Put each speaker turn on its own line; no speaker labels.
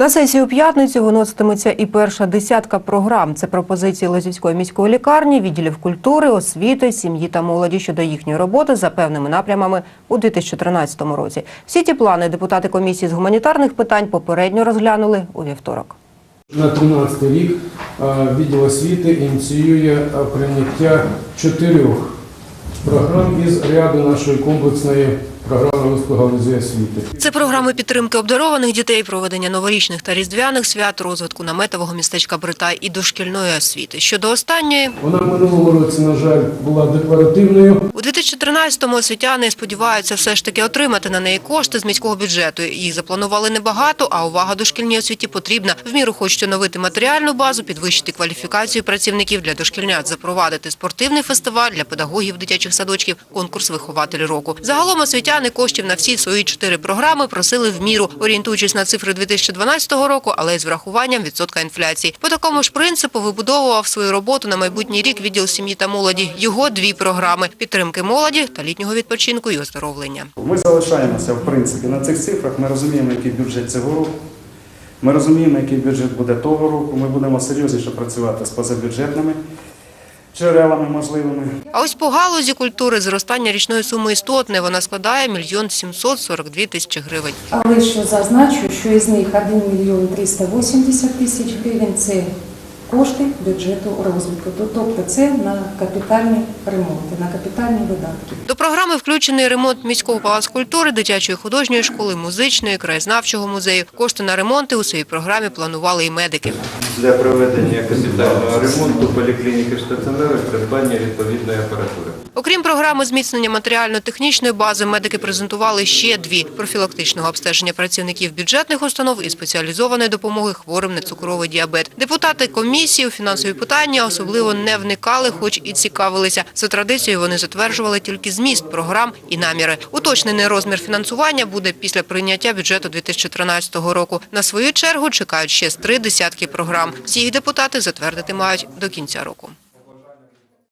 На сесії у п'ятницю виноситиметься і перша десятка програм. Це пропозиції Лозівської міської лікарні, відділів культури, освіти, сім'ї та молоді щодо їхньої роботи за певними напрямами у 2013 році. Всі ті плани депутати комісії з гуманітарних питань попередньо розглянули у вівторок.
На 13 рік відділ освіти ініціює прийняття чотирьох програм із ряду нашої комплексної програми галузі освіти.
Це програми підтримки обдарованих дітей, проведення новорічних та різдвяних свят, розвитку наметового містечка Бритай і дошкільної освіти. Щодо останньої,
Вона в минулому році, на жаль, була декларативною.
У 2013-му освітяни сподіваються все ж таки отримати на неї кошти з міського бюджету. Їх запланували небагато, а увага дошкільній освіті потрібна. В міру хочуть оновити матеріальну базу, підвищити кваліфікацію працівників для дошкільнят, запровадити спортивний фестиваль для педагогів дитячих садочків, конкурс вихователь року. Загалом освітяни коштів на всі свої чотири програми просили в міру, орієнтуючись на цифри 2012 року, але й з врахуванням відсотка інфляції. По такому ж принципу вибудовував свою роботу на майбутній рік відділ сім'ї та молоді. Його дві програми – підтримки молоді та літнього відпочинку і оздоровлення.
Ми залишаємося, в принципі, на цих цифрах. Ми розуміємо, який бюджет цього року. Ми розуміємо, який бюджет буде того року. Ми будемо серйозніше працювати з позабюджетними джерелами можливими.
А ось по галузі культури зростання річної суми істотне. Вона складає мільйон 742 тисячі гривень.
Але що зазначу, що із них 1 мільйон 380 тисяч гривень – це кошти бюджету розвитку. Тобто це на капітальні ремонти, на капітальні видатки.
До програми включений ремонт міського палацу культури, дитячої художньої школи, музичної, краєзнавчого музею. Кошти на ремонти у своїй програмі планували і медики.
Для проведення капітального ремонту поліклініки стаціонару придбання відповідної апаратури.
Окрім програми зміцнення матеріально-технічної бази, медики презентували ще дві – профілактичного обстеження працівників бюджетних установ і спеціалізованої допомоги хворим на цукровий діабет. Депутати комісії у фінансові питання особливо не вникали, хоч і цікавилися. За традицією вони затверджували тільки зміст програм і наміри. Уточнений розмір фінансування буде після прийняття бюджету 2013 року. На свою чергу чекають ще з три десятки програм. Всі їх депутати затвердити мають до кінця року.